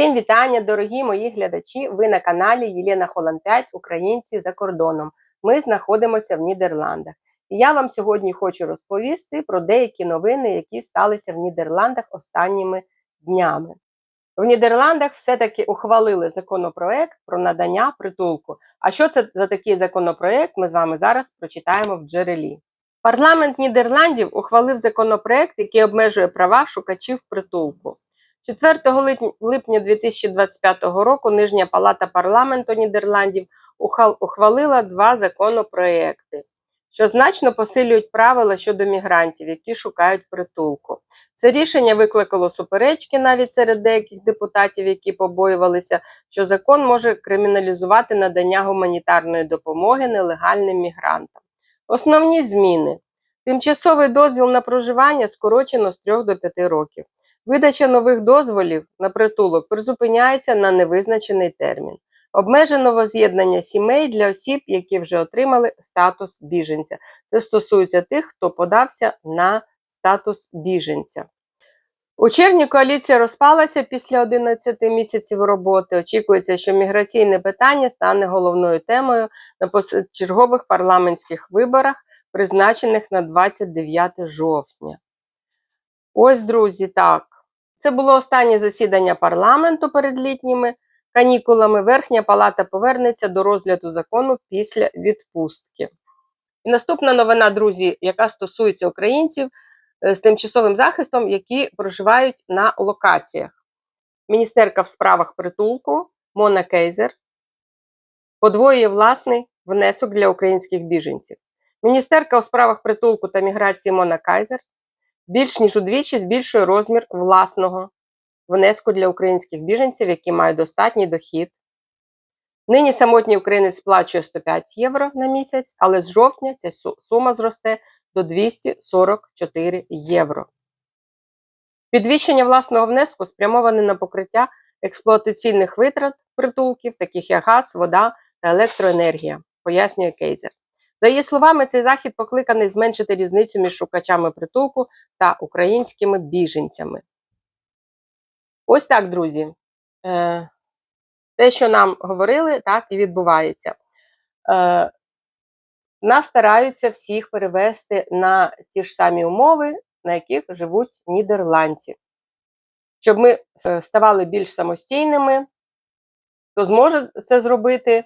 Всім вітання, дорогі мої глядачі! Ви на каналі Єлена 5 Українці за кордоном. Ми знаходимося в Нідерландах. І я вам сьогодні хочу розповісти про деякі новини, які сталися в Нідерландах останніми днями. В Нідерландах все-таки ухвалили законопроект про надання притулку. А що це за такий законопроект? Ми з вами зараз прочитаємо в джерелі. Парламент Нідерландів ухвалив законопроект, який обмежує права шукачів притулку. 4 липня- липня 2025 року Нижня палата парламенту Нідерландів ухвалила два законопроекти, що значно посилюють правила щодо мігрантів, які шукають притулку. Це рішення викликало суперечки навіть серед деяких депутатів, які побоювалися, що закон може криміналізувати надання гуманітарної допомоги нелегальним мігрантам. Основні зміни: тимчасовий дозвіл на проживання скорочено з 3 до 5 років. Видача нових дозволів на притулок призупиняється на невизначений термін. Обмежено воз'єднання сімей для осіб, які вже отримали статус біженця. Це стосується тих, хто подався на статус біженця. У червні коаліція розпалася після 11 місяців роботи. Очікується, що міграційне питання стане головною темою на позачергових парламентських виборах, призначених на 29 жовтня. Ось, друзі, так. Це було останнє засідання парламенту перед літніми канікулами. Верхня палата повернеться до розгляду закону після відпустки. І наступна новина, друзі, яка стосується українців е, з тимчасовим захистом, які проживають на локаціях. Міністерка в справах притулку Мона Кейзер подвоює власний внесок для українських біженців. Міністерка у справах притулку та міграції Мона Кайзер більш ніж удвічі збільшує розмір власного внеску для українських біженців, які мають достатній дохід. Нині самотній українець сплачує 105 євро на місяць, але з жовтня ця сума зросте до 244 євро. Підвищення власного внеску спрямоване на покриття експлуатаційних витрат притулків, таких як газ, вода та електроенергія, пояснює Кейзер. За її словами, цей захід покликаний зменшити різницю між шукачами притулку та українськими біженцями. Ось так, друзі. Е, те, що нам говорили, так і відбувається. Е, нас стараються всіх перевести на ті ж самі умови, на яких живуть нідерландці. Щоб ми е, ставали більш самостійними, хто зможе це зробити,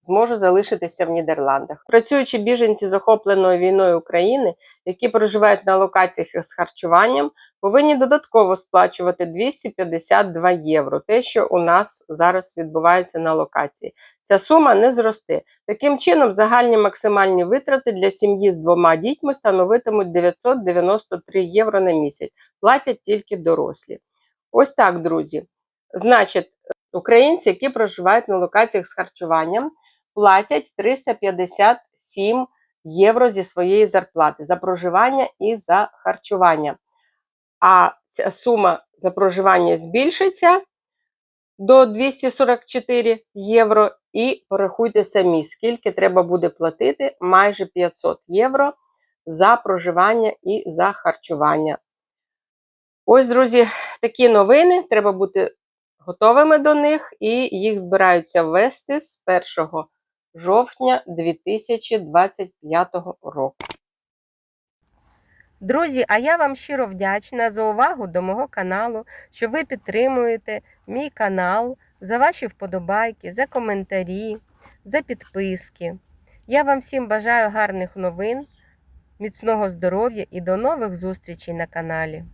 зможе залишитися в Нідерландах. Працюючі біженці з охопленої війною України, які проживають на локаціях з харчуванням, повинні додатково сплачувати 252 євро, те, що у нас зараз відбувається на локації. Ця сума не зросте. Таким чином, загальні максимальні витрати для сім'ї з двома дітьми становитимуть 993 євро на місяць. Платять тільки дорослі. Ось так, друзі. Значить, українці, які проживають на локаціях з харчуванням, платять 357 євро зі своєї зарплати за проживання і за харчування. А ця сума за проживання збільшиться до 244 євро. І порахуйте самі, скільки треба буде платити майже 500 євро за проживання і за харчування. Ось, друзі, такі новини. Треба бути готовими до них, і їх збираються ввести з 1 жовтня 2025 року. Друзі, а я вам щиро вдячна за увагу до мого каналу, що ви підтримуєте мій канал, за ваші вподобайки, за коментарі, за підписки. Я вам всім бажаю гарних новин, міцного здоров'я і до нових зустрічей на каналі.